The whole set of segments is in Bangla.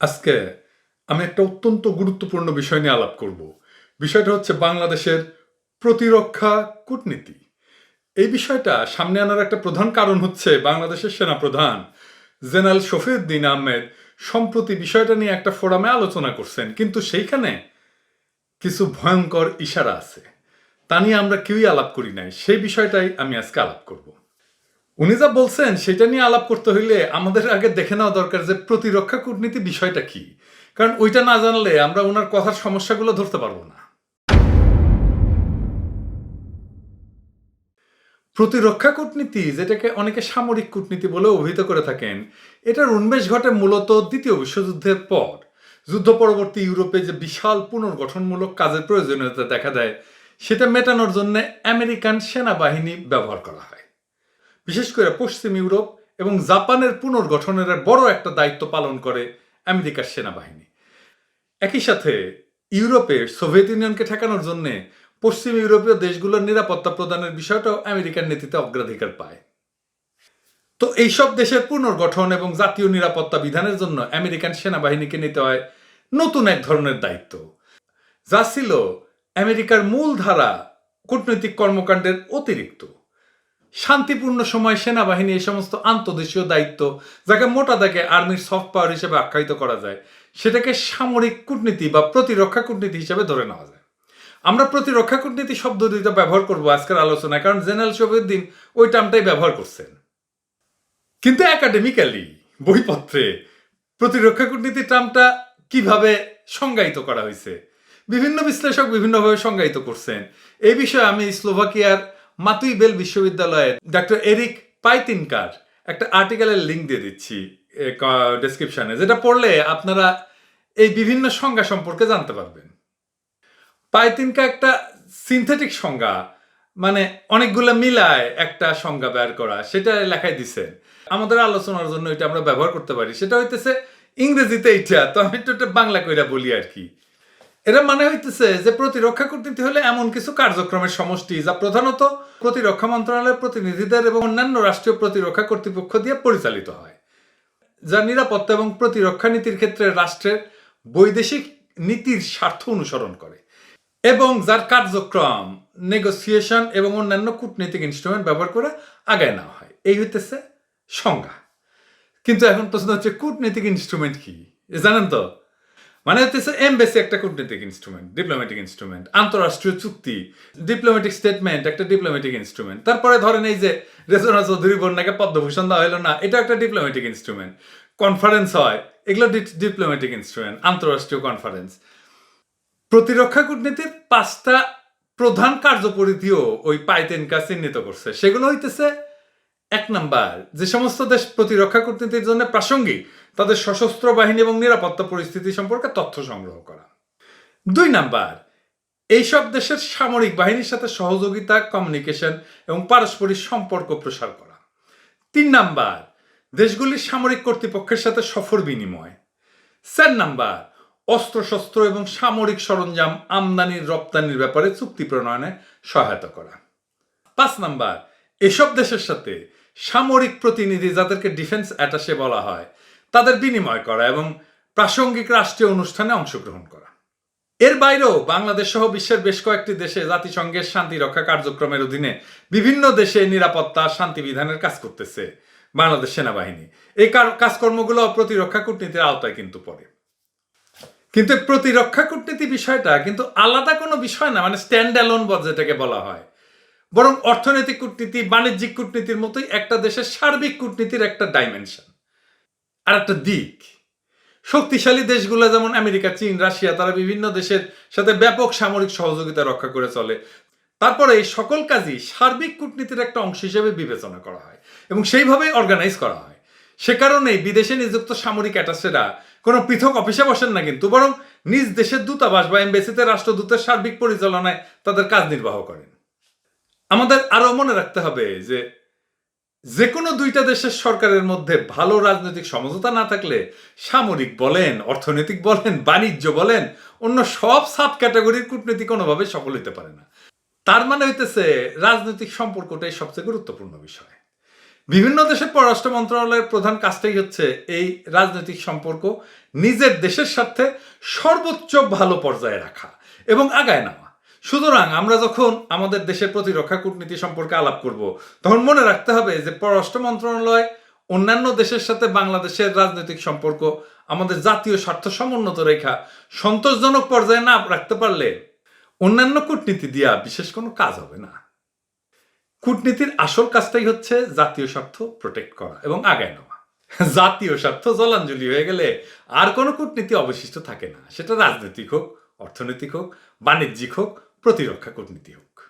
আজকে আমি একটা অত্যন্ত গুরুত্বপূর্ণ বিষয় নিয়ে আলাপ করব। বিষয়টা হচ্ছে বাংলাদেশের প্রতিরক্ষা কূটনীতি। এই বিষয়টা সামনে আনার একটা প্রধান কারণ হচ্ছে বাংলাদেশের সেনাপ্রধান জেনারেল শফিউদ্দিন আহমেদ সম্প্রতি বিষয়টা নিয়ে একটা ফোরামে আলোচনা করছেন, কিন্তু সেইখানে কিছু ভয়ঙ্কর ইশারা আছে। তা নিয়ে আমরা কেউই আলাপ করি নাই। সেই বিষয়টাই আমি আজকে আলাপ করব। উনি যা বলছেন, সেটা নিয়ে আলাপ করতে হইলে আমাদের আগে দেখে নেওয়া দরকার যে প্রতিরক্ষা কূটনীতি বিষয়টা কি। কারণ ওইটা না জানলে আমরা ওনার কথার সমস্যাগুলো ধরতে পারব না। প্রতিরক্ষা কূটনীতি, যেটাকে অনেকে সামরিক কূটনীতি বলে অভিহিত করে থাকেন, এটার উন্মেষ ঘটে মূলত দ্বিতীয় বিশ্বযুদ্ধের পর। যুদ্ধ পরবর্তী ইউরোপে যে বিশাল পুনর্গঠনমূলক কাজের প্রয়োজনীয়তা দেখা দেয়, সেটা মেটানোর জন্য আমেরিকান সেনাবাহিনী ব্যবহার করা হয়। বিশেষ করে পশ্চিম ইউরোপ এবং জাপানের পুনর্গঠনের বড় একটা দায়িত্ব পালন করে আমেরিকার সেনাবাহিনী। একই সাথে ইউরোপে সোভিয়েত ইউনিয়নকে ঠেকানোর জন্য পশ্চিম ইউরোপীয় দেশগুলোর নিরাপত্তা প্রদানের বিষয়টাও আমেরিকার নীতিতে অগ্রাধিকার পায়। তো এইসব দেশের পুনর্গঠন এবং জাতীয় নিরাপত্তা বিধানের জন্য আমেরিকান সেনাবাহিনীকে নিতে হয় নতুন এক ধরনের দায়িত্ব, যা ছিল আমেরিকার মূল ধারা কূটনৈতিক কর্মকাণ্ডের অতিরিক্ত। শান্তিপূর্ণ সময় সেনাবাহিনী এই সমস্ত আন্তদেশীয় দায়িত্ব যাকে মোটা দাগে আর্মির সফট পাওয়ার হিসেবে আখ্যায়িত করা যায়, সেটাকে সামরিক কূটনীতি বা প্রতিরক্ষা কূটনীতি হিসেবে ধরে নেওয়া যায়। আমরা প্রতিরক্ষা কূটনীতি শব্দ দুইটা ব্যবহার করব আজকের আলোচনায়, কারণ জেনারেল শফিউদ্দিন ওই টার্মটাই ব্যবহার করছেন। কিন্তু একাডেমিক্যালি বইপত্রে, প্রতিরক্ষা কূটনীতি টার্মটা কীভাবে সংজ্ঞায়িত করা হয়েছে? বিভিন্ন বিশ্লেষক বিভিন্নভাবে সংজ্ঞায়িত করছেন। এই বিষয়ে আমি স্লোভাকিয়ার মাতুইবেল বিশ্ববিদ্যালয়ের ডক্টর এরিক পাইতিনকার একটা আর্টিকেলের লিঙ্ক দিয়ে দিচ্ছি ডেসক্রিপশনে যেটা পড়লে আপনারা এই বিভিন্ন সংজ্ঞা সম্পর্কে জানতে পারবেন। পাইতিনকা একটা সিনথেটিক সংজ্ঞা মানে অনেকগুলো মিলায় একটা সংজ্ঞা বের করা, সেটা লেখাই দিছেন। আমাদের আলোচনার জন্য এটা আমরা ব্যবহার করতে পারি, সেটা হইতেছে ইংরেজিতে এইটা, তো আমি একটু বাংলা কইরা বলি আর কি। এরা মানে হইতেছে যে প্রতিরক্ষা কূটনীতি হলে এমন কিছু কার্যক্রমের সমষ্টি, যা প্রধানত প্রতিরক্ষা মন্ত্রণালয়ের প্রতিনিধিদের এবং অন্যান্য রাষ্ট্রীয় প্রতিরক্ষা কর্তৃপক্ষ দিয়ে পরিচালিত হয়, যা নিরাপত্তা এবং প্রতিরক্ষা নীতির ক্ষেত্রে রাষ্ট্রের বৈদেশিক নীতির স্বার্থ অনুসরণ করে এবং যার কার্যক্রম নেগোসিয়েশন এবং অন্যান্য কূটনৈতিক ইনস্ট্রুমেন্ট ব্যবহার করে আগায় নেওয়া হয়। এই হইতেছে সংজ্ঞা। কিন্তু এখন প্রশ্ন হচ্ছে, কূটনৈতিক ইনস্ট্রুমেন্ট কি? জানেন তো মানে হচ্ছে এমবেসি একটা কূটনৈতিক ইনস্ট্রুমেন্ট ডিপ্লোম্যাটিক ইনস্ট্রুমেন্ট আন্তরাষ্ট্রীয় চুক্তি ডিপ্লোম্যাটিক স্টেটমেন্ট একটা ডিপ্লোম্যাটিক ইনস্ট্রুমেন্ট তারপরে ধরেন এই যে রেজনা চৌধুরী বন্যাকে পদ্মভূষণ দেওয়া হলো না, এটা একটা ডিপ্লোম্যাটিক ইনস্ট্রুমেন্ট কনফারেন্স হয়, এগুলো ডিপ্লোম্যাটিক ইনস্ট্রুমেন্ট আন্তরাষ্ট্রীয় কনফারেন্স প্রতিরক্ষা কূটনীতির পাঁচটা প্রধান কার্যপরিধিও ওই পাইতেনকা চিহ্নিত করছে। সেগুলো হইতেছে এক নাম্বার, যে সমস্ত দেশ প্রতিরক্ষা কূটনীতির জন্য প্রাসঙ্গিক তাদের সশস্ত্র বাহিনী এবং নিরাপত্তা পরিস্থিতি সম্পর্কে তথ্য সংগ্রহ করা। দুই নাম্বার, এইসব দেশের সামরিক বাহিনীর সাথে সহযোগিতা কমিউনিকেশন এবং পারস্পরিক সম্পর্ক প্রসার করা। তিন নাম্বার দেশগুলির সামরিক কর্তৃপক্ষের সাথে সফর বিনিময়। চার নাম্বার, অস্ত্রশস্ত্র এবং সামরিক সরঞ্জাম আমদানির রপ্তানির ব্যাপারে চুক্তি প্রণয়নে সহায়তা করা। পাঁচ নাম্বার, এসব দেশের সাথে সামরিক প্রতিনিধি যাদেরকে ডিফেন্স অ্যাটাসে বলা হয় তাদের বিনিময় করা এবং প্রাসঙ্গিক রাষ্ট্রীয় অনুষ্ঠানে অংশগ্রহণ করা। এর বাইরেও বাংলাদেশ সহ বিশ্বের বেশ কয়েকটি দেশে জাতিসংঘের শান্তি রক্ষা কার্যক্রমের অধীনে বিভিন্ন দেশে নিরাপত্তা, শান্তি বিধানের কাজ করতেছে বাংলাদেশ সেনাবাহিনী। এই কাজকর্মগুলো প্রতিরক্ষা কূটনীতির আওতায় কিন্তু পড়ে। কিন্তু প্রতিরক্ষা কূটনীতি বিষয়টা কিন্তু আলাদা কোনো বিষয় না মানে স্ট্যান্ড অ্যালোন যেটাকে বলা হয়। বরং অর্থনৈতিক কূটনীতি, বাণিজ্যিক কূটনীতির মতোই একটা দেশের সার্বিক কূটনীতির একটা ডাইমেনশন আর একটা দিক। শক্তিশালী দেশগুলো যেমন আমেরিকা, চীন, রাশিয়া, তারা বিভিন্ন দেশের সাথে ব্যাপক সামরিক সহযোগিতা রক্ষা করে চলে। তারপরে এই সকল কাজই সার্বিক কূটনীতির একটা অংশ হিসেবে বিবেচনা করা হয় এবং সেইভাবেই অর্গানাইজ করা হয়। সে কারণেই বিদেশে নিযুক্ত সামরিক অ্যাটাসেরা কোনো পৃথক অফিসে বসেন না কিন্তু, বরং নিজ দেশের দূতাবাস বা এমবেসিতে রাষ্ট্রদূতের সার্বিক পরিচালনায় তাদের কাজ নির্বাহ করেন। আমাদের আরও মনে রাখতে হবে যে যে কোনো দুইটা দেশের সরকারের মধ্যে ভালো রাজনৈতিক সমঝোতা না থাকলে সামরিক বলেন, অর্থনৈতিক বলেন, বাণিজ্য বলেন, অন্য সব সাব ক্যাটাগরির কূটনীতি কোনোভাবে সফল হতে পারে না। তার মানে হইতেছে রাজনৈতিক সম্পর্কটাই সবচেয়ে গুরুত্বপূর্ণ বিষয়। বিভিন্ন দেশের পররাষ্ট্র মন্ত্রণালয়ের প্রধান কাজটাই হচ্ছে এই রাজনৈতিক সম্পর্ক নিজের দেশের স্বার্থে সর্বোচ্চ ভালো পর্যায়ে রাখা এবং আগায় নেওয়া সুতরাং আমরা যখন আমাদের দেশের প্রতিরক্ষা কূটনীতি সম্পর্কে আলাপ করব, তখন মনে রাখতে হবে যে পররাষ্ট্র মন্ত্রণালয়, অন্যান্য দেশের সাথে বাংলাদেশের রাজনৈতিক সম্পর্ক, আমাদের জাতীয় স্বার্থ সমুন্নত রেখা সন্তোষজনক পর্যায়ে না রাখতে পারলে অন্যান্য কূটনীতি দিয়া বিশেষ কোনো কাজ হবে না। কূটনীতির আসল কাজটাই হচ্ছে জাতীয় স্বার্থ প্রোটেক্ট করা এবং আগায় নেওয়া। জাতীয় স্বার্থ জলাঞ্জলি হয়ে গেলে আর কোনো কূটনীতি অবশিষ্ট থাকে না। সেটা রাজনৈতিক হোক, অর্থনৈতিক হোক, বাণিজ্যিক হোক প্রতিরক্ষা কূটনীতি হোক।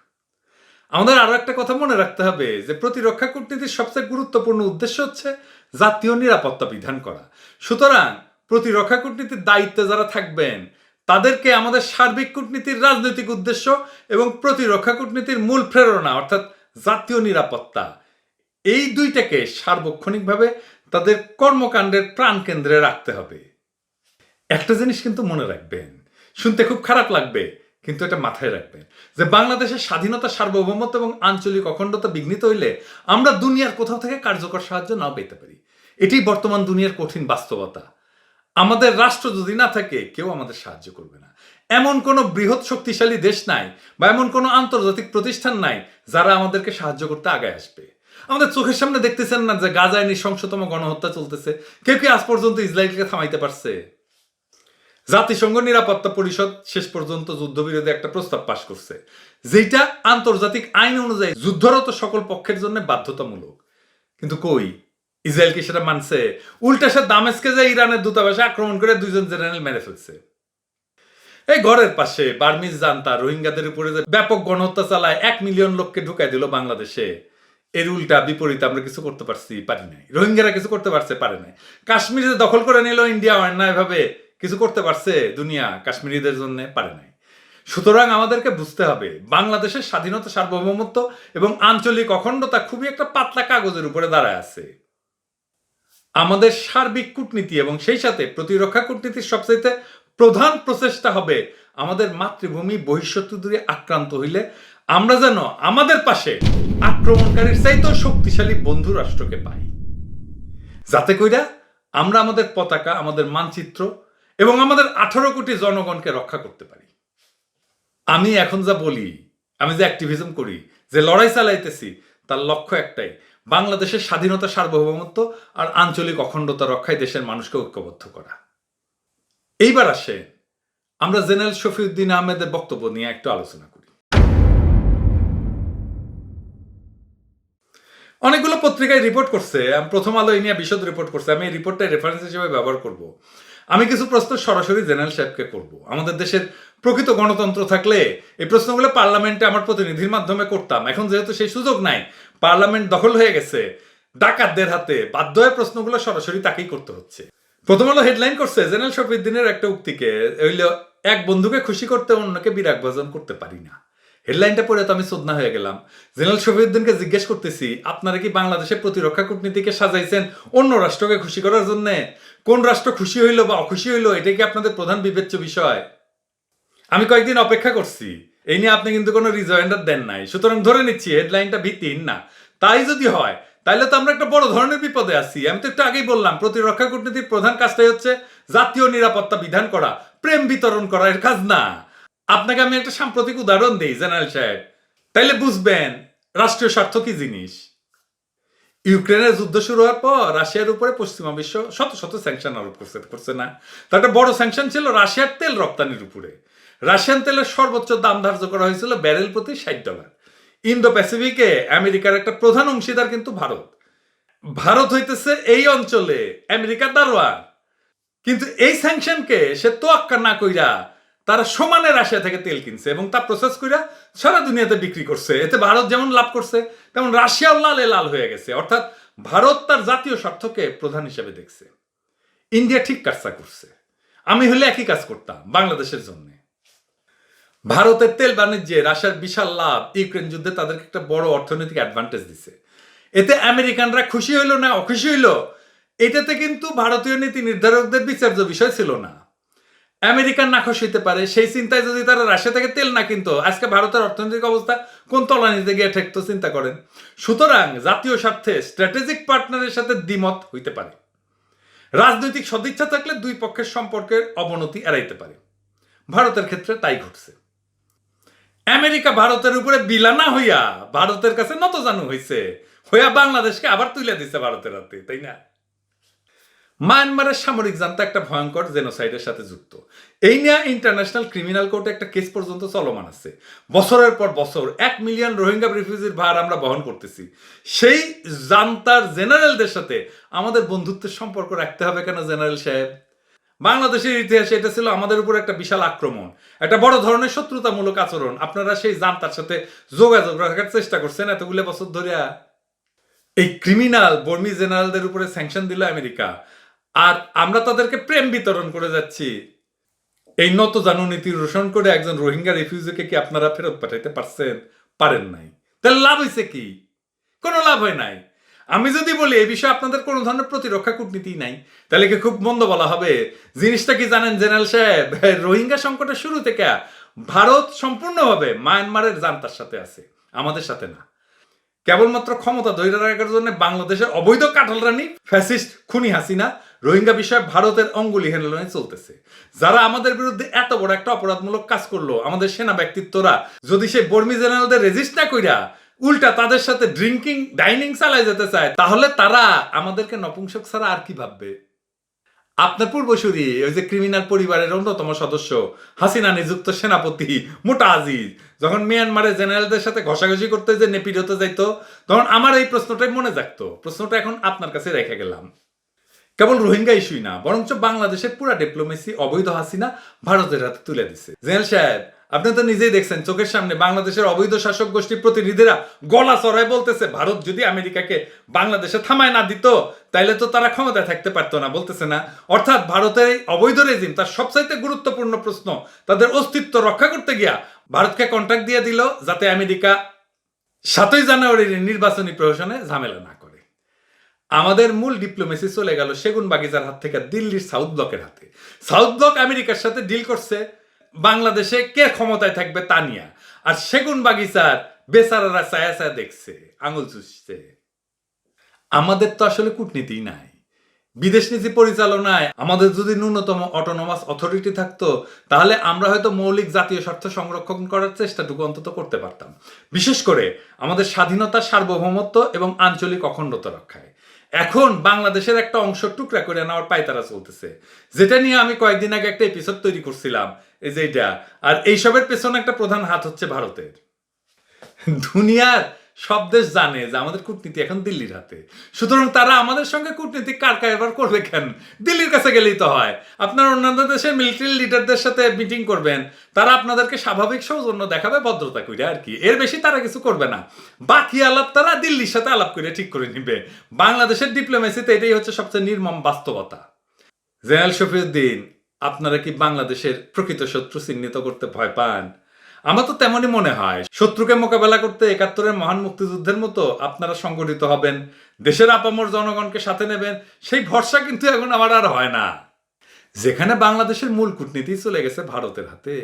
আমাদের আরও একটা কথা মনে রাখতে হবে যে প্রতিরক্ষা কূটনীতির সবচেয়ে গুরুত্বপূর্ণ উদ্দেশ্য হচ্ছে জাতীয় নিরাপত্তা বিধান করা। সুতরাং প্রতিরক্ষা কূটনীতির দায়িত্বে যারা থাকবেন, তাদেরকে আমাদের সার্বিক কূটনীতির রাজনৈতিক উদ্দেশ্য এবং প্রতিরক্ষা কূটনীতির মূল প্রেরণা, অর্থাৎ জাতীয় নিরাপত্তা, এই দুইটাকে সার্বক্ষণিকভাবে তাদের কর্মকাণ্ডের প্রাণকেন্দ্রে রাখতে হবে। একটা জিনিস কিন্তু মনে রাখবেন, শুনতে খুব খারাপ লাগবে কিন্তু এটা মাথায় রাখবেন যে বাংলাদেশের স্বাধীনতা, সার্বভৌমত্ব এবং আঞ্চলিক অখণ্ডতা বিঘ্নিত হইলে আমরা দুনিয়ার কোথাও থেকে কার্যকর সাহায্য নাও পেতে পারি। এটি বর্তমান দুনিয়ার কঠিন বাস্তবতা। আমাদের রাষ্ট্র যদি না থাকে, কেউ আমাদের সাহায্য করবে না। এমন কোনো বৃহৎ শক্তিশালী দেশ নাই বা এমন কোনো আন্তর্জাতিক প্রতিষ্ঠান নাই যারা আমাদেরকে সাহায্য করতে আগায় আসবে। আমাদের চোখের সামনে দেখতেছেন না যে গাজায় নৃশংসতম গণহত্যা চলতেছে। কেউ কি আজ পর্যন্ত ইসরায়েলকে থামাইতে পারছে? জাতিসংঘ নিরাপত্তা পরিষদ শেষ পর্যন্ত যুদ্ধবিরোধী একটা প্রস্তাব পাশ করছে যেটা আন্তর্জাতিক আইন অনুযায়ী যুদ্ধরত সকল পক্ষের জন্য বাধ্যতামূলক। কিন্তু কই? ইসরায়েল কি সেটা মানছে? উল্টা সে দামেস্কে যে ইরানের দূতাবাসে আক্রমণ করে দুইজন জেনারেল মেরে ফেলছে। এই ঘরের পাশে বার্মিজ জানতা রোহিঙ্গাদের উপরে যে ব্যাপক গণহত্যা চালায় এক মিলিয়ন লোককে ঢুকাই দিল বাংলাদেশে, এর উল্টা বিপরীত আমরা কিছু করতে পারছি, পারি নাই। রোহিঙ্গারা কিছু করতে পারছে, পারে নাই। কাশ্মীরে দখল করে নিল, ইন্ডিয়া অন্যায় ভাবে কিছু করতে পারছে দুনিয়া কাশ্মীরিদের জন্য পারে নাই। সুতরাং আমাদেরকে বুঝতে হবে, বাংলাদেশের স্বাধীনতা, সার্বভৌমত্ব এবং আঞ্চলিক অখণ্ডতা খুবই একটা পাতলা কাগজের উপরে দাঁড়ায় আছে। আমাদের সার্বিক কূটনীতি এবং সেই সাথে প্রতিরক্ষা কূটনীতির সবচাইতে প্রধান প্রচেষ্টা হবে আমাদের মাতৃভূমি বহিঃশত্রু দূরে আক্রান্ত হইলে আমরা যেন আমাদের পাশে আক্রমণকারীর চাইতেও শক্তিশালী বন্ধু রাষ্ট্রকে পাই। যাতে কইরা আমরা আমাদের পতাকা, আমাদের মানচিত্র এবং আমাদের আঠারো কোটি জনগণকে রক্ষা করতে পারি। আমি এখন যা বলি, আমি যে অ্যাক্টিভিজম করি, যে লড়াই চালাইতেছি, তার লক্ষ্য একটাই, বাংলাদেশের স্বাধীনতা, সার্বভৌমত্ব আর আঞ্চলিক অখণ্ডতা রক্ষায় দেশের মানুষকে ঐক্যবদ্ধ করা। এইবার আসে, আমরা জেনারেল শফিউদ্দিন আহমেদের বক্তব্য নিয়ে একটু আলোচনা করি। অনেকগুলো পত্রিকায় রিপোর্ট করছে, প্রথম আলো এই নিয়ে বিশদ রিপোর্ট করছে, আমি এই রিপোর্টটা রেফারেন্স হিসেবে ব্যবহার করব। আমি কিছু প্রশ্ন সরাসরি জেনারেল সাহেবকে করব। আমাদের দেশের প্রকৃত গণতন্ত্র থাকলে এই প্রশ্নগুলো পার্লামেন্টে আমার প্রতিনিধির মাধ্যমে করতাম। এখন যেহেতু সেই সুযোগ নাই, পার্লামেন্ট দখল হয়ে গেছে, ডাকাতদের হাতে বাধ্য হয়ে প্রশ্নগুলো সরাসরি তাকেই করতে হচ্ছে। প্রথম আলো হেডলাইন করছে, জেনারেল শফিউদ্দিনের একটা উক্তিকে হইল এক বন্ধুকে খুশি করতে অন্যকে বিরাগ ভোজন করতে পারি না। হেডলাইনটা পড়ে তো আমি সোদনা হয়ে গেলাম। জেনারেল শফিউদ্দিনকে জিজ্ঞেস করতেছি, আপনারা কি বাংলাদেশের প্রতিরক্ষা কূটনীতিকে সাজাইছেন অন্য রাষ্ট্রকে খুশি করার জন্য? কোন রাষ্ট্র খুশি হইল বা অখুশি হইল এটা কি আপনাদের প্রধান বিবেচ্য বিষয়? আমি কয়েকদিন অপেক্ষা করছি। এই নিয়ে আপনি কিন্তু কোনো রিজয়েন্ডার দেন নাই। সুতরাং ধরে নিচ্ছি হেডলাইনটা ভিত্তিহীন না। তাই যদি হয়, তাইলে তো আমরা একটা বড় ধরনের বিপদে আছি। আমি তো একটু আগেই বললাম, প্রতিরক্ষা কূটনীতির প্রধান কাজটাই হচ্ছে জাতীয় নিরাপত্তা বিধান করা, প্রেম বিতরণ করা, এর কাজ না আপনাকে আমি একটা সাম্প্রতিক উদাহরণ দিই, জেনারেল সাহেব। তাইলে বুঝবেন, রাষ্ট্রীয় স্বার্থ কি জিনিস? ইউক্রেনের যুদ্ধ শুরু হওয়ার পর রাশিয়ার উপরে পশ্চিমা বিশ্ব শত শত স্যাংশন আরোপ করছে করছে না। তার একটা বড় স্যাংশন ছিল রাশিয়ার তেল রপ্তানির উপরে। রাশিয়ান তেলের সর্বোচ্চ দাম ধার্য করা হয়েছিল ব্যারেল প্রতি ষাট ডলার ইন্দো প্যাসিফিকে আমেরিকার একটা প্রধান অংশীদার কিন্তু ভারত। ভারত হইতেছে এই অঞ্চলে আমেরিকার দারোয়ান। কিন্তু এই স্যাংশনকে সে তোয়াক্কা না কইরা তারা সমানে রাশিয়া থেকে তেল কিনছে এবং তা প্রসেস কইরা সারা দুনিয়াতে বিক্রি করছে। এতে ভারত যেমন লাভ করছে তেমন রাশিয়াও লালে লাল হয়ে গেছে। অর্থাৎ ভারত তার জাতীয় স্বার্থকে প্রধান হিসেবে দেখছে। ইন্ডিয়া ঠিক কাজটা করছে। আমি হলে একই কাজ করতাম, বাংলাদেশের জন্য। ভারতের তেল বাণিজ্যে রাশিয়ার বিশাল লাভ ইউক্রেন যুদ্ধে তাদেরকে একটা বড় অর্থনৈতিক অ্যাডভান্টেজ দিছে। এতে আমেরিকানরা খুশি হইল না অখুশি হইল? এটাতে কিন্তু ভারতীয় নীতি নির্ধারকদের বিচার্য বিষয় ছিল না। আমেরিকান নাখোশ হইতে পারে, সেই চিন্তায় যদি তারা রাশিয়া থেকে তেল না কিনতো, আজকে ভারতের অর্থনৈতিক অবস্থা কোন তলানিতে গিয়ে ঠেকতো চিন্তা করেন। সুতরাং জাতীয় স্বার্থে স্ট্র্যাটেজিক পার্টনারের সাথে দ্বিমত হইতে পারে। রাজনৈতিক সদিচ্ছা থাকলে দুই পক্ষের সম্পর্কের অবনতি এড়াইতে পারে। ভারতের ক্ষেত্রে তাই ঘটছে। আমেরিকা ভারতের উপরে বিলানা হইয়া ভারতের কাছে নত জানু হইছে, হইয়া বাংলাদেশকে আবার তুলে দিছে ভারতের হাতে, তাই না? মায়ানমারের সামরিক জান্তা একটা ভয়ঙ্কর জেনোসাইডের সাথে যুক্ত। এই নিয়ে ইন্টারন্যাশনাল ক্রিমিনাল কোর্টে একটা কেস পর্যন্ত চলমান আছে। বছরের পর বছর এক মিলিয়ন রোহিঙ্গা রিফিউজির ভার আমরা বহন করতেছি। সেই জান্তার জেনারেলদের সাথে আমাদের বন্ধুত্বের সম্পর্ক রাখতে হবে কেন জেনারেল সাহেব? বাংলাদেশের ইতিহাসে এটা ছিল আমাদের উপর একটা বিশাল আক্রমণ, একটা বড় ধরনের শত্রুতামূলক আচরণ। আপনারা সেই জান্তার সাথে যোগাযোগ রাখার চেষ্টা করছেন এতগুলো বছর ধরে এই ক্রিমিনাল বর্মি জেনারেলদের উপরে স্যাংশন দিল আমেরিকা। আর আমরা তাদেরকে প্রেম বিতরণ করে যাচ্ছি। এই নত জানু নীতি রোশন করে একজন রোহিঙ্গা রিফিউজিকে কি আপনারা ফেরত পাঠাইতে পারছেন? পারেন নাই। তাহলে লাভ হয়েছে কি? কোনো লাভ হয় নাই। আমি যদি বলি, এই বিষয়ে আপনাদের কোনো ধরনের প্রতিরক্ষা কূটনীতি নাই। তাহলে কি খুব মন্দ বলা হবে? জিনিসটা কি জানেন, জেনারেল সাহেব? রোহিঙ্গা সংকটের শুরু থেকে ভারত সম্পূর্ণভাবে মায়ানমারের জান্তার সাথে আছে, আমাদের সাথে না। কেবলমাত্র ক্ষমতা ধরে রাখার জন্য বাংলাদেশের অবৈধ কাটাল রানী, ফ্যাসিস্ট খুনি হাসিনা রোহিঙ্গা বিষয়ে ভারতের অঙ্গুলি হেনলনে চলতেছে। যারা আমাদের বিরুদ্ধে এত বড় একটা অপরাধমূলক কাজ করল, আমাদের সেনা ব্যক্তিত্বরা, যদি সেই বর্মী জেনারেলদের রেজিস্ট না কইরা উল্টা তাদের সাথে ড্রিঙ্কিং ডাইনিং চালাই যেতে চায়, তাহলে তারা আমাদেরকে নপুংসক ছাড়া আর কি ভাববে? আপনার পূর্বসূরি, ওই যে ক্রিমিনাল পরিবারের অন্যতম সদস্য, হাসিনা নিযুক্ত সেনাপতি মোটা আজিজ, যখন মিয়ানমারের জেনারেলদের সাথে ঘষাঘষি করতে যে নেপিড হতে যাইতো, তখন আমার এই প্রশ্নটাই মনে থাকতো প্রশ্নটা এখন আপনার কাছে রেখে গেলাম। কেবল রোহিঙ্গা ইস্যুই না, বরঞ্চ বাংলাদেশের পুরা ডিপ্লোমেসি অবৈধ হাসিনা ভারতের হাতে তুলে দিছে। জেনারেল সাহেব, আপনি তো নিজেই দেখছেন, চোখের সামনে বাংলাদেশের অবৈধ শাসক গোষ্ঠীর প্রতিনিধিরা গলা চড়ায় বলতেছে, ভারত যদি আমেরিকাকে বাংলাদেশে থামায় না দিত, তাইলে তো তারা ক্ষমতায় থাকতে পারতো না, বলতেছে না। অর্থাৎ ভারতের এই অবৈধ রেজিম তার সবচাইতে গুরুত্বপূর্ণ প্রশ্ন, তাদের অস্তিত্ব রক্ষা করতে গিয়া ভারতকে কন্ট্রাক্ট দিয়ে দিল, যাতে আমেরিকা সাতই জানুয়ারির নির্বাচনী প্রহসনে ঝামেলা না আমাদের মূল ডিপ্লোমেসি চলে গেল সেগুন বাগিচার হাত থেকে দিল্লির সাউথ ব্লকের হাতে। সাউথ ব্লক আমেরিকার সাথে ডিল করছে, বাংলাদেশে কে ক্ষমতায় থাকবে তা নিয়ে। আর সেগুন বাগিচার বেচারারা ছায়া ছায়া দেখছে, আঙুল চুষছে। আমাদের তো আসলে কূটনীতি নাই। বিদেশ নীতি পরিচালনায় আমাদের যদি ন্যূনতম অটোনোমাস অথরিটি থাকতো, তাহলে আমরা হয়তো মৌলিক জাতীয় স্বার্থ সংরক্ষণ করার চেষ্টাটুকু অন্তত করতে পারতাম। বিশেষ করে আমাদের স্বাধীনতা, সার্বভৌমত্ব এবং আঞ্চলিক অখণ্ডতা রক্ষায়। এখন বাংলাদেশের একটা অংশ টুকরা করে নেওয়ার পায়তারা চলতেছে। যেটা নিয়ে আমি কয়েকদিন আগে একটা এপিসোড তৈরি করছিলাম, এই যে এটা। আর এইসবের পেছনে একটা প্রধান হাত হচ্ছে ভারতের। দুনিয়ার সব দেশ জানে যে আমাদের কূটনীতি এখন দিল্লির হাতে। সুতরাং তারা আমাদের সঙ্গে কূটনীতি কার কারবার করবে কেন? দিল্লির কাছে গেলেই তো হয়। আপনার অন্যান্য দেশের মিলিটারি লিডারদের সাথে মিটিং করবেন। তারা আপনাদেরকে স্বাভাবিক সৌজন্য দেখাবে, ভদ্রতা করে আর কি। এর বেশি তারা কিছু করবে না। বাকি আলাপ তারা দিল্লির সাথে আলাপ করে ঠিক করে নিবে। বাংলাদেশের ডিপ্লোমেসিতে এটাই হচ্ছে সবচেয়ে নির্মম বাস্তবতা। জেনারেল শফিউদ্দিন, আপনারা কি বাংলাদেশের প্রকৃত শত্রু চিহ্নিত করতে ভয় পান? আমার তো তেমনই মনে হয়, শত্রুকে মোকাবেলা করতে একাত্তরের মহান মুক্তিযুদ্ধের মতো আপনারা সংগঠিত হবেন, দেশের আপামর জনগণকে সাথে নেবেন, সেই ভরসা কিন্তু এখন আমার আর হয় না। যেখানে বাংলাদেশের মূল কূটনীতি চলে গেছে ভারতের হাতে,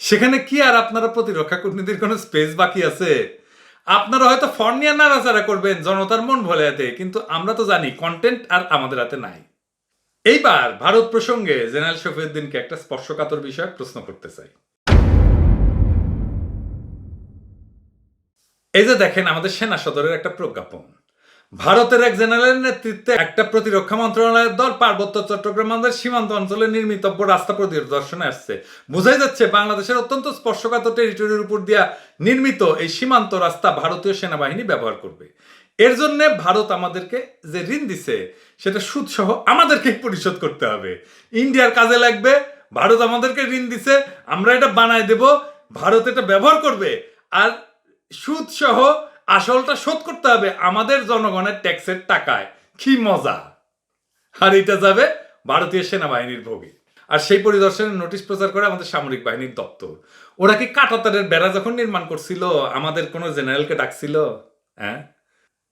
সেখানে কি আর আপনারা প্রতিরক্ষা কূটনীতির কোনো স্পেস বাকি আছে? আপনারা হয়তো ফর্ন নিয়ে নাড়াচাড়া করবেন, জনতার মন ভোলে হাতে, কিন্তু আমরা তো জানি কন্টেন্ট আর আমাদের হাতে নাই। এইবার ভারত প্রসঙ্গে জেনারেল শফিউদ্দিনকে একটা স্পর্শকাতর বিষয়ে প্রশ্ন করতে চাই। এই যে দেখেন, আমাদের সেনা সদরের একটা প্রজ্ঞাপন। ভারতের এক জেনারেলের নেতৃত্বে একটা প্রতিরক্ষা মন্ত্রণালয়ের দল পার্বত্য চট্টগ্রাম আমাদের সীমান্ত অঞ্চলে নির্মিতব্য রাস্তা পরিদর্শনে আসছে। বোঝাই যাচ্ছে, বাংলাদেশের অত্যন্ত স্পর্শকাতর টেরিটরির উপর দিয়া নির্মিত এই সীমান্ত রাস্তা ভারতীয় সেনাবাহিনী ব্যবহার করবে। এর জন্য ভারত আমাদেরকে যে ঋণ দিছে, সেটা সুদ সহ আমাদেরকে পরিশোধ করতে হবে। ইন্ডিয়ার কাজে লাগবে, ভারত আমাদেরকে ঋণ দিছে, আমরা এটা বানায় দেব, ভারত এটা ব্যবহার করবে, আর সুদ সহ আসলটা শোধ করতে হবে আমাদের জনগণের ট্যাক্সের টাকায়। কি মজা। আর এটা যাবে ভারতীয় সেনাবাহিনীর ভোগে। আর সেই পরিদর্শনের নোটিশ প্রচার করে আমাদের সামরিক বাহিনীর দপ্তর। ওরা কি কাটাতারের বেড়া যখন নির্মাণ করছিল, আমাদের কোনো জেনারেলকে ডাকছিল? হ্যাঁ?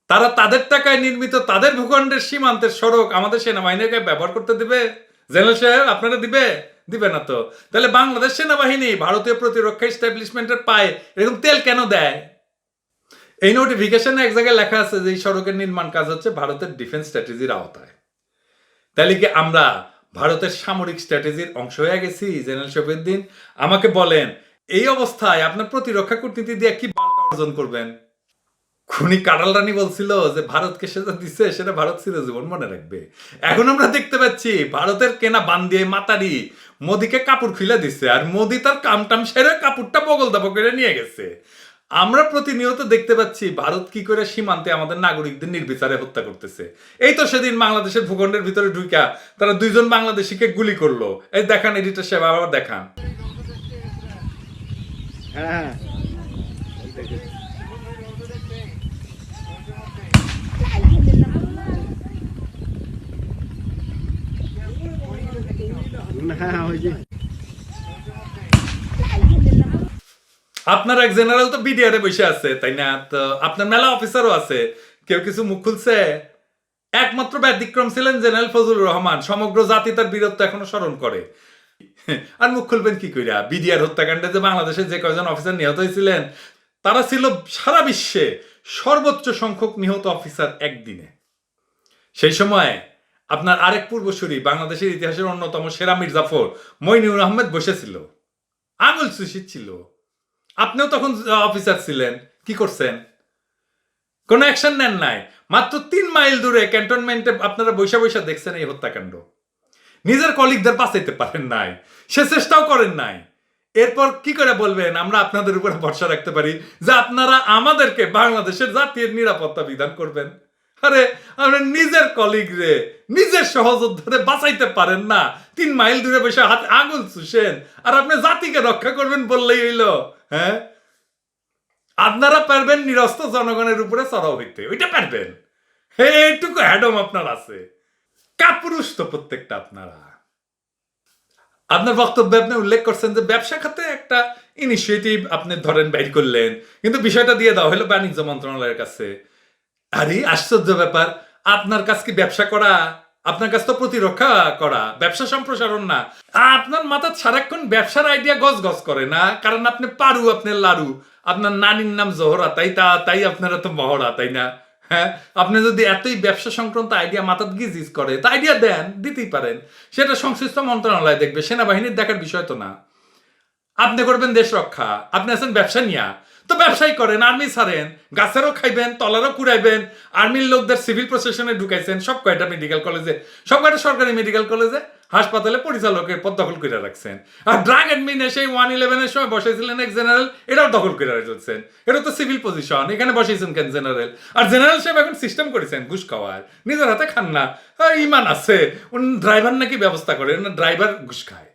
তারা তাদের টাকায় নির্মিত তাদের ভূখণ্ডের সীমান্তের সড়ক আমাদের সেনাবাহিনীকে ব্যবহার করতে দিবে? জেনারেল সাহেব, আপনারা দিবে? দিবে না তো। তাহলে বাংলাদেশ সেনাবাহিনী ভারতীয় প্রতিরক্ষা এস্টাবলিশমেন্টের পায়ে এরকম তেল কেন দেয়? এই নোটিফিকেশনে এক জায়গায় লেখা আছে যে এই সড়কের নির্মাণ কাজ হচ্ছে ভারতের ডিফেন্স স্ট্র্যাটেজির আওতায়। তাহলে কি আমরা ভারতের সামরিক স্ট্র্যাটেজির অংশ হয়ে গেছি? জেনারেল শফিউদ্দিন, আমাকে বলেন, এই অবস্থায় আপনার প্রতিরক্ষা কূটনীতি দিয়ে কি অর্জন করবেন? খুনি কাটাল রানী বলছিল যে, ভারতকে সেটা দিচ্ছে সেটা ভারত চিরজীবন মনে রাখবে। এখন আমরা দেখতে পাচ্ছি, ভারতের কেনা বান দিয়ে মাতারি মোদিকে কাপড় খুলে দিচ্ছে আর মোদি তার কামটাম সেরে কাপড়টা বগল দাবো করে নিয়ে গেছে। আমরা প্রতিনিয়ত দেখতে পাচ্ছি, ভারত কি করে সীমান্তে আমাদের নাগরিকদের নির্বিচারে হত্যা করতেছে। এই তো সেদিন বাংলাদেশের ভূখণ্ডের ভিতরে ঢুকা তারা দুইজন বাংলাদেশিকে গুলি করল। এই দেখান, এডিটার সাহেব আবার দেখান। হ্যাঁ। আপনার এক জেনারেল তো বিডিআরে বসে আছে, তাই না? তো আপনার মেলা অফিসারও আছে, কেউ কিছু মুখ খুলছে? একমাত্র ব্যতিক্রম ছিলেন জেনারেল ফজলুর রহমান, সমগ্র জাতি তার বীরত্ব এখনও স্মরণ করে। আর মুখ খুলবেন কি কইরা? বিডিআর হত্যাকাণ্ডে যে বাংলাদেশে যে কয়জন অফিসার নিহত হয়েছিলেন, তারা ছিল সারা বিশ্বে সর্বোচ্চ সংখ্যক নিহত অফিসার একদিনে। সেই সময় আপনার আরেক পূর্বসূরি, বাংলাদেশের ইতিহাসের অন্যতম সেরা মির্জাফর মইনুর আহমেদ বসেছিল। আঙুল সুশীত ছিল। আপনিও তখন অফিসার ছিলেন। কি করছেন? কোনো অ্যাকশন নেন নাই। মাত্র তিন মাইল দূরে ক্যান্টনমেন্টে আপনারা বৈশা বৈশা দেখছেন এই হত্যাকাণ্ড। নিজের কলিগদের বাঁচাইতে পারেন নাই। সে চেষ্টাও করেন নাই। এরপর কি করে বলবেন? আমরা আপনাদের উপরে ভরসা রাখতে পারি যে আপনারা আমাদেরকে বাংলাদেশের জাতীয় নিরাপত্তা বিধান করবেন। আরে আপনি নিজের কলিগ রে, নিজের সহযোদ্ধারে বাঁচাইতে পারেন না। তিন মাইল দূরে বসে হাত আঙুল চুষেন, আর আপনি জাতিকে রক্ষা করবেন বললেই হইল হ্যাঁ? আপনারা পারবেন নিরস্ত জনগণের উপরে চড়াও হইতে ওইটা পারবেন। হে, এইটুকু হ্যাডম আপনার আছে। কাপুরুষ তো প্রত্যেকটা আপনারা। আপনার বক্তব্যে আপনি উল্লেখ করছেন যে ব্যবসা খাতে একটা ইনিশিয়েটিভ আপনি ধরেন বাইর করলেন, কিন্তু বিষয়টা দিয়ে দেওয়া হলো বাণিজ্য মন্ত্রণালয়ের কাছে। আরে, আশ্চর্য ব্যাপার। আপনার কাজ ব্যবসা করা? আপনার কাছ তো প্রতিরক্ষা করা, ব্যবসা সম্প্রসারণ না। আপনার মাথা সারাক্ষণ ব্যবসার আইডিয়া গজ গজ করে না? কারণ আপনি পারু আপনার লারু। আপনার নানির নাম জোহরা, তাই তা, তাই আপনারা তো মহড়া, তাই না? হ্যাঁ? আপনি যদি এতই ব্যবসা সংক্রান্ত আইডিয়া গিজিজ করে, তা আইডিয়া দেন, দিতেই পারেন। সেটা সংশ্লিষ্ট মন্ত্রণালয় দেখবে, সেনাবাহিনীর দেখার বিষয় তো না। আপনি করবেন দেশ রক্ষা। আপনি আছেন ব্যবসা নিয়া। তো ব্যবসাই করেন আর্মি ছাড়েন, গাছেরও খাইবেন, তলারও কুড়াইবেন আর্মির লোকদের সিভিল প্রশাসনে ঢুকাইছেন, সব কয়টা মেডিকেল কলেজে সব কয়টা সরকারি মেডিকেল কলেজে হাসপাতালে পরিচালকের পদ দখল করে রাখছেন। আর ড্রাগ অ্যাডমিন এসে ওয়ান ইলেভেনের সময় বসেছিলেন এক জেনারেল এটাও দখল করে রাখছেন। এটা তো সিভিল পজিশন এখানে বসেছেন কেন জেনারেল আর জেনারেল সাহেব এখন সিস্টেম করেছেন, ঘুষ খাওয়ার, নিজের হাতে খান না। ইমান আছে। ড্রাইভার নাকি ব্যবস্থা করে ড্রাইভার ঘুষ খায়?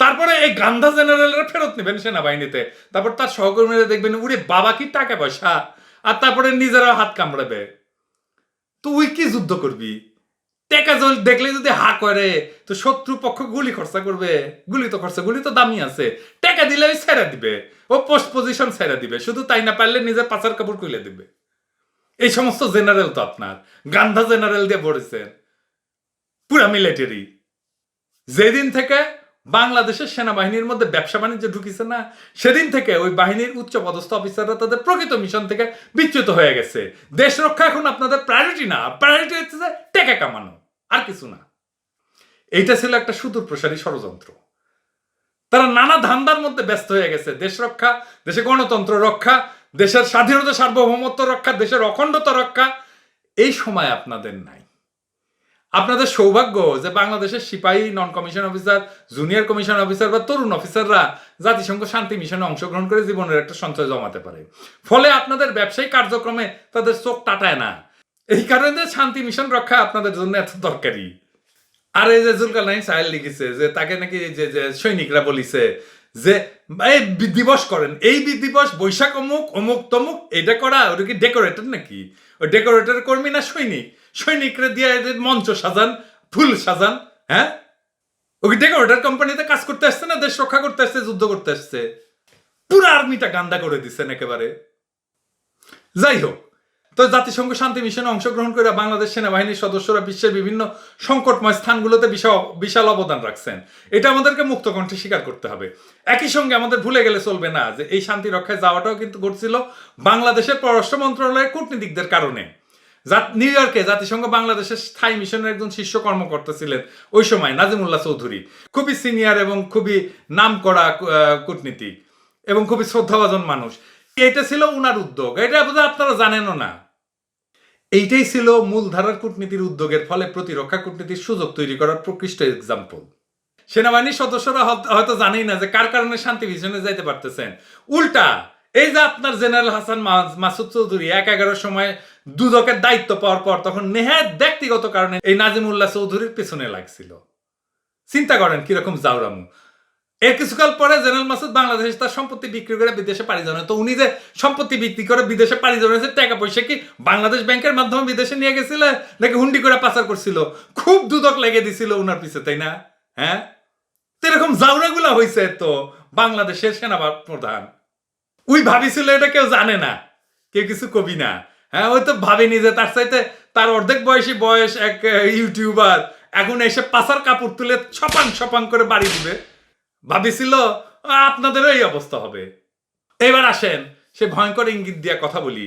তারপরে এই গান্ধা জেনারেলরা ফেরত নেবেন সেনাবাহিনীতে। তারপর তার সহকর্মীরা দেখবেন উড়ে বাবা, কি টাকা পয়সা আর তারপরে নিজেরা হাত কামড়াবে। তুই কি যুদ্ধ করবি? টেকা জল দেখলে যদি হা করে, তো শত্রু পক্ষ গুলি খরচা করবে। গুলি তো খরচা, গুলি তো দামি আছে। টেকা দিলে ওই ছেড়ে দিবে। ও পোস্ট পজিশন ছেড়ে দিবে। শুধু তাই না পারলে নিজের পাচার কাপড় খুলে দিবে। এই সমস্ত জেনারেল তো আপনার। গান্ধা জেনারেল দিয়ে পড়েছেন পুরা মিলিটারি যেদিন থেকে বাংলাদেশের সেনাবাহিনীর মধ্যে ব্যবসা বাণিজ্য ঢুকিছে না? সেদিন থেকে ওই বাহিনীর উচ্চ পদস্থ অফিসাররা তাদের প্রকৃত মিশন থেকে বিচ্যুত হয়ে গেছে। দেশ রক্ষা এখন আপনাদের প্রায়োরিটি না। প্রায়োরিটি হচ্ছে যে টেকা কামানো। আর কিছু না। এইটা ছিল একটা সুদূর প্রসারী ষড়যন্ত্র। তারা নানা ধান্দার মধ্যে ব্যস্ত হয়ে গেছে। দেশ রক্ষা, দেশে গণতন্ত্র রক্ষা, দেশের স্বাধীনতা, সার্বভৌমত্ব রক্ষা, দেশের অখণ্ডতা রক্ষা। এই সময় আপনাদের নাই। আপনাদের সৌভাগ্য যে বাংলাদেশের সিপাহী non commission officer junior commission officer বা তরুণ অফিসাররা জাতিসংঘ শান্তি মিশনে অংশগ্রহণ করে জীবনের একটা সঞ্চয় জমাতে পারে। ফলে আপনাদের ব্যবসায়িক কার্যক্রমে তাদের চোখ টাটায় না। এই কারণে শান্তি মিশন রক্ষা আপনাদের জন্য এত দরকারি। আর এই যে জুলকারনাইন সাহেল লিখেছে যে তাকে নাকি যে যে সৈনিকরা বলিছে যে, এই দিবস করেন। এই দিবস বৈশাখ অমুক অমুক তমুক এটা করা, ওটা কি ডেকোরেটর নাকি? ওই ডেকোরেটর কর্মী না সৈনিক? সৈনিকরা দিয়ে মঞ্চ সাজান, ফুল সাজান হ্যাঁ? ওই ডেকোরেটর কোম্পানিতে কাজ করতে আসছে না, দেশ রক্ষা করতে আসছে, যুদ্ধ করতে আসছে। পুরো আর্মিটা গান্দা করে দিচ্ছেন একেবারে। যাই হোক, তো জাতিসংঘ শান্তি মিশনে অংশগ্রহণ করে বাংলাদেশ সেনাবাহিনীর সদস্যরা বিশ্বের বিভিন্ন সংকটময় স্থানগুলোতে বিশাল বিশাল অবদান রাখছেন। এটা আমাদেরকে মুক্ত কণ্ঠে স্বীকার করতে হবে। একই সঙ্গে আমাদের ভুলে গেলে চলবে না যে এই শান্তি রক্ষায় যাওয়াটাও কিন্তু ঘটছিল বাংলাদেশের পররাষ্ট্র মন্ত্রণালয়ের কূটনীতিকদের কারণে। নিউ ইয়র্কে জাতিসংঘ বাংলাদেশের স্থায়ী মিশনের একজন শীর্ষ কর্মকর্তা ছিলেন ওই সময় নাজিমুল্লাহ চৌধুরী। খুবই সিনিয়র এবং খুবই নামকরা আহ, কূটনীতিক এবং খুবই শ্রদ্ধাভাজন মানুষ। এটা ছিল উনার উদ্যোগ। এটা বোধহয় আপনারা জানেনও না। এইটাই ছিল মূলধারার কূটনীতির উদ্যোগের ফলে প্রতিরক্ষা কূটনীতির সুযোগ তৈরি করার প্রকৃষ্ট এক্সাম্পল সেনাবাহিনীর সদস্যরা হয়তো- জানেই না যে কার কারণে শান্তি ভিশনে যাইতে পারতেছেন। উল্টা এই যে আপনার জেনারেল হাসান মাসুদ চৌধুরী এক এগারোর সময় দুদকের দায়িত্ব পাওয়ার পর তখন নেহাত ব্যক্তিগত কারণে এই নাজিমুল্লাহ চৌধুরীর পেছনে লাগছিল। চিন্তা করেন কীরকম জাউরামু এর কিছুকাল পরে জেনারেল মাসুদ বাংলাদেশে তার সম্পত্তি বিক্রি করে বিদেশে পাড়ি জমায়। তো উনি যে সম্পত্তি বিক্রি করে বিদেশে পাড়ি জমাইছে টাকা পয়সা কি বাংলাদেশ ব্যাংকের মাধ্যমে বিদেশে নিয়ে গেছিল? নাকি হুন্ডি করে পাচার করছিল? খুব দুদক লেগে দিছিল উনার পিছে, তাই না? হ্যাঁ? তো এরকম জাউরাগুলা হয়েছে তো বাংলাদেশের সেনা প্রধান উই ভাবিছিল এটা কেউ জানে না, কেউ কিছু কবি না। হ্যাঁ ওই তো ভাবেনি যে তার চাইতে তার অর্ধেক বয়সী বয়স এক ইউটিউবার। এখন এসে পাচার কাপড় তুলে ছপাং ছপাং করে বাড়ি দিবে। ভাবিছিল আহ, আপনাদেরও এই অবস্থা হবে। এবার আসেন সে ভয়ঙ্কর ইঙ্গিত দিয়া কথা বলি।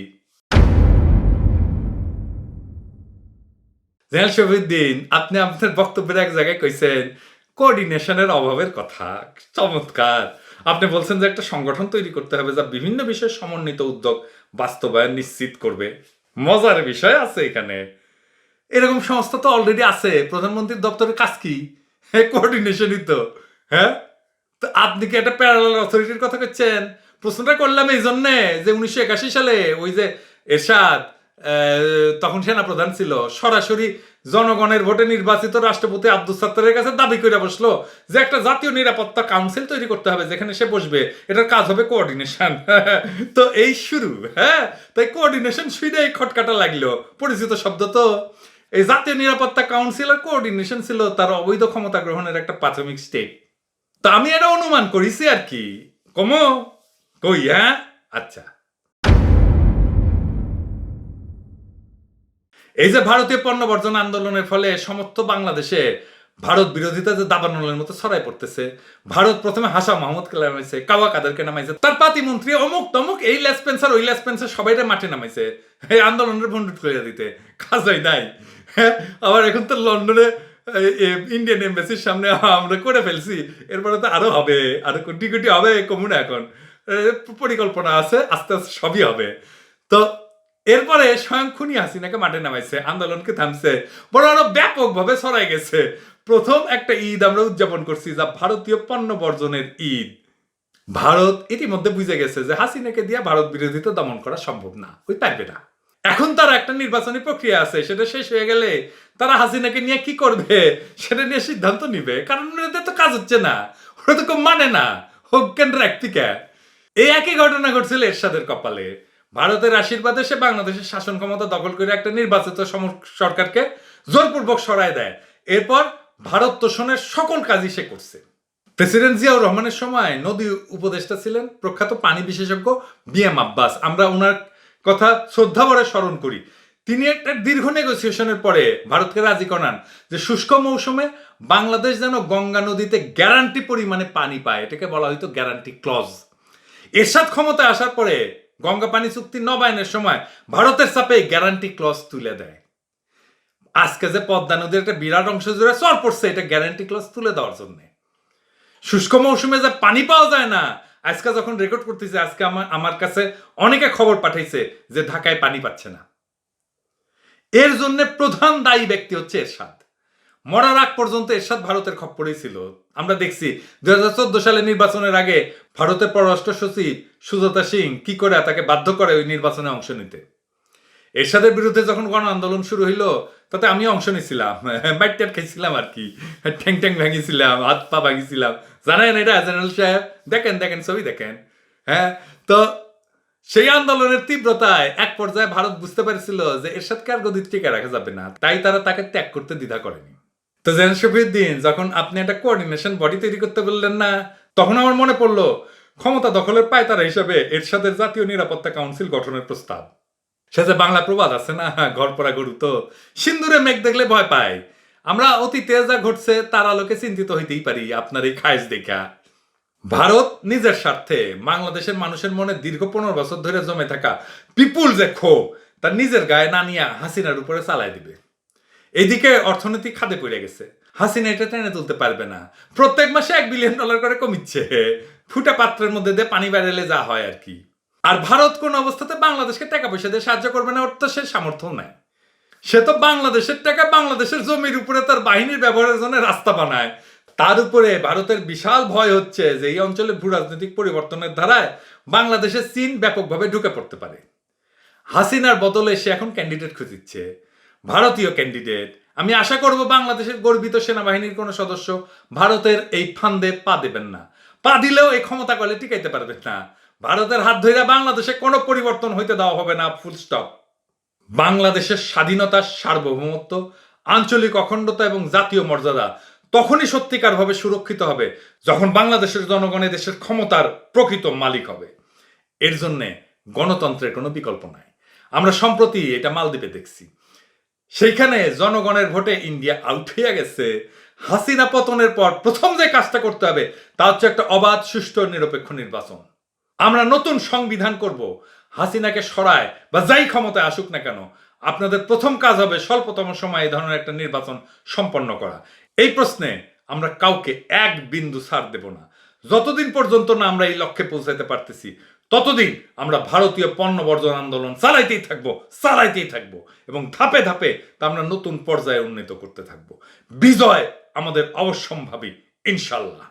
জেনারেল শফিউদ্দিন আপনি আপনার বক্তব্যের এক জায়গায় কইছেন কোঅর্ডিনেশনের অভাবের কথা। চমৎকার। আপনি বলছেন যে একটা সংগঠন তৈরি করতে হবে যা বিভিন্ন বিষয়ে সমন্বিত উদ্যোগ বাস্তবায়ন নিশ্চিত করবে। মজার বিষয় আছে এখানে। এরকম সংস্থা তো অলরেডি আছে। প্রধানমন্ত্রীর দপ্তরের কাজ কি? কোঅর্ডিনেশনই তো। হ্যাঁ? তো আপনি কি একটা প্যারালাল অথরিটির কথা করছেন প্রশ্নটা করলাম এই জন্যে যে উনিশশো একাশি সালে ওই যে এরশাদ তখন সেনা প্রধান ছিল। সরাসরি জনগণের ভোটে নির্বাচিত রাষ্ট্রপতি আব্দুল সাত্তারের কাছে দাবি করে বসল যে একটা জাতীয় নিরাপত্তা কাউন্সিল তৈরি করতে হবে যেখানে সে বসবে। এটার কাজ হবে কোঅর্ডিনেশন তো এই শুরু হ্যাঁ? তাই কোঅর্ডিনেশন শুনে এই খটকাটা লাগল। পরিচিত শব্দ তো। এই জাতীয় নিরাপত্তা কাউন্সিল আর কোঅর্ডিনেশন ছিল তার অবৈধ ক্ষমতা গ্রহণের একটা প্রাথমিক স্টেপ তা আমি এটা অনুমান করিছি আর কি। কমো? কই হ্যাঁ? আচ্ছা। এই যে ভারতীয় পণ্য বর্জন আন্দোলনের ফলে সমস্ত বাংলাদেশে ভারত বিরোধিতা যে দাবানলের মতো ছড়াই পড়তেছে। ভারত প্রথমে হাসা মাহমুদকে নামাইছে কাওয়া কাদেরকে নামাইছে, তার পাতিমন্ত্রী অমুক তমুক, এই লেসপেন্সার ওই লেসপেন্সার সবাইটা মাঠে নামাইছে। এই আন্দোলনের ভণ্ডুট করে দিতে, কাজই নাই। আবার এখন তো লন্ডনে ইন্ডিয়ান এম্বাসির সামনে আমরা করে ফেলছি, এরপরে তো আরও হবে, আরও কোটি কোটি হবে কমু না এখন। পরিকল্পনা আছে, আস্তে আস্তে সবই হবে। তো এরপরে স্বয়ং খুনি হাসিনাকে মাঠে নামাইছে, আন্দোলনকে থামছে। বড় আরও ব্যাপকভাবে ছড়াই গেছে। প্রথম একটা ঈদ আমরা উদযাপন করছি, যা ভারতীয় পণ্য বর্জনের ঈদ। ভারত ইতিমধ্যে বুঝে গেছে যে হাসিনাকে দিয়ে ভারত বিরোধিতা দমন করা সম্ভব না, ওই পারবে না। এখন তার একটা নির্বাচনী প্রক্রিয়া আছে, সেটা শেষ হয়ে গেলে তারা হাসিনাকে নিয়ে কি করবে, সেটা নিয়ে সিদ্ধান্ত নিবে। কারণ তো কাজ হচ্ছে না, ওরা তো মানে না, হোক কেন রাখতিকা এই একই ঘটনা ঘটছিল এরশাদের কপালে। ভারতের আশীর্বাদে সে বাংলাদেশের শাসন ক্ষমতা দখল করে একটা নির্বাচিত সরকারকে জোরপূর্বক সরায় দেয়। এরপর ভারত তোষণের সকল কাজই সে করছে। প্রেসিডেন্ট জিয়াউর রহমানের সময় নদী উপদেষ্টা ছিলেন প্রখ্যাত পানি বিশেষজ্ঞ বিএম আব্বাস। আমরা ওনার কথা শ্রদ্ধা ভরে স্মরণ করি। তিনি একটা দীর্ঘ নেগোসিয়েশনের পরে ভারতকে রাজি করান যে শুষ্ক মৌসুমে বাংলাদেশ যেন গঙ্গা নদীতে গ্যারান্টি পরিমাণে পানি পায়, এটাকে বলা হয়তো গ্যারান্টি ক্লজ এরশাদ ক্ষমতায় আসার পরে গঙ্গা পানি চুক্তি নবায়নের সময় ভারতের চাপে গ্যারান্টি ক্লজ তুলে দেয়। আজকে যে পদ্মা নদীর একটা বিরাট অংশ জুড়ে চর পড়ছে, এটা গ্যারান্টি ক্লজ তুলে দেওয়ার জন্য। শুষ্ক মৌসুমে যে পানি পাওয়া যায় না, আজকে যখন রেকর্ড করতেছে, আজকে আমার আমার কাছে অনেকে খবর পাঠাইছে যে ঢাকায় পানি পাচ্ছে না। এর জন্য প্রধান দায়ী ব্যক্তি হচ্ছে এরশাদ। মরার আগ পর্যন্ত এরশাদ ভারতের খপ্পরেই ছিল। আমরা দেখছি দুই হাজার চোদ্দ সালে নির্বাচনের আগে ভারতের পররাষ্ট্র সচিব সুজাতা সিং কি করে তাকে বাধ্য করে ওই নির্বাচনে অংশ নিতে। এরশাদের বিরুদ্ধে যখন গণ আন্দোলন শুরু হইল, তাতে আমি অংশ নিছিলাম। বাইটার খাইছিলাম আর কি। ঠ্যাং ঠ্যাং ভাঙিছিলাম, হাত পা ভাঙিছিলাম। জানেন এটা জেনারেল সাহেব? দেখেন দেখেন, ছবি দেখেন। হ্যাঁ তো সেই আন্দোলনের তীব্রতায় এক পর্যায়ে ভারত বুঝতে পেরেছিল যে এরশাদকে আর গদির টিকে রাখা যাবে না। তাই তারা তাকে ত্যাগ করতে দ্বিধা করেনি। তো জেন শফিউদ্দিন যখন আপনি একটা কোঅর্ডিনেশন বডি তৈরি করতে বললেন না, তখন আমার মনে পড়ল, ক্ষমতা দখলের পায়তারা হিসেবে এরশাদের জাতীয় নিরাপত্তা কাউন্সিল গঠনের প্রস্তাব। সে যে বাংলা প্রবাদ আছে না? ঘর পড়া গরু তো। সিন্দুরে মেঘ দেখলে ভয় পায়। আমরা অতীতে যা ঘটছে, তার আলোকে চিন্তিত হইতেই পারি, আপনার এই খায়েশ দেখা। ভারত নিজের স্বার্থে, বাংলাদেশের মানুষের মনে দীর্ঘ পনেরো বছর ধরে জমে থাকা পিপুল যে ক্ষোভ তার নিজের গায়ে না নিয়ে হাসিনার উপরে চালাই দিবে। এদিকে অর্থনীতি খাদে পড়ে গেছে। হাসিনা এটা টেনে তুলতে পারবে না। প্রত্যেক মাসে এক বিলিয়ন ডলার করে কমিচ্ছে। ফুটা পাত্রের মধ্যে দিয়ে পানি বেড়েলে যা হয় আর কি। আর ভারত কোন অবস্থাতে বাংলাদেশকে টাকা পয়সা দিয়ে সাহায্য করবে না তো সে সামর্থ্য নাই। সে তো বাংলাদেশের টাকা বাংলাদেশের জমির উপরে তার বাহিনীর ব্যবহারের জন্য রাস্তা বানায়। তার উপরে ভারতের বিশাল ভয় হচ্ছে যে এই অঞ্চলে ভূ রাজনৈতিক পরিবর্তনের ধারায় বাংলাদেশে চীন ব্যাপকভাবে ঢুকে পড়তে পারে। হাসিনার বদলে সে এখন ক্যান্ডিডেট খুঁজিচ্ছে। ভারতীয় ক্যান্ডিডেট আমি আশা করব বাংলাদেশের গর্বিত সেনাবাহিনীর কোনো সদস্য ভারতের এই ফান্দে পা দেবেন না। পা দিলেও এই ক্ষমতা কলে টিকাইতে পারবেন না। ভারতের হাত ধরে বাংলাদেশে কোনো পরিবর্তন হইতে দেওয়া হবে না ফুল স্টপ বাংলাদেশের স্বাধীনতা, সার্বভৌমত্ব, আঞ্চলিক অখণ্ডতা এবং জাতীয় মর্যাদা তখনই সত্যিকারভাবে সুরক্ষিত হবে যখন বাংলাদেশের জনগণ দেশের ক্ষমতার প্রকৃত মালিক হবে। এর জন্যে গণতন্ত্রের কোনো বিকল্প নাই। আমরা সম্প্রতি এটা মালদ্বীপে দেখছি। সেইখানে জনগণের ভোটে ইন্ডিয়া আউট হয়ে গেছে। হাসিনা পতনের পর প্রথম যে কাজটা করতে হবে, তা হচ্ছে একটা অবাধ, সুষ্ঠু, নিরপেক্ষ নির্বাচন। আমরা নতুন সংবিধান করব। হাসিনাকে সরায় বা যাই ক্ষমতায় আসুক না কেন, আপনাদের প্রথম কাজ হবে স্বল্পতম সময়ে এই ধরনের একটা নির্বাচন সম্পন্ন করা। এই প্রশ্নে আমরা কাউকে এক বিন্দু ছাড় দেব না। যতদিন পর্যন্ত না আমরা এই লক্ষ্যে পৌঁছাতে পারতেছি ততদিন আমরা ভারতীয় পণ্য বর্জন আন্দোলন চালাইতেই থাকব চালাইতেই থাকব এবং ধাপে ধাপে তা আমরা নতুন পর্যায়ে উন্নীত করতে থাকব। বিজয় আমাদের অবশ্যম্ভাবী, ইনশাল্লাহ।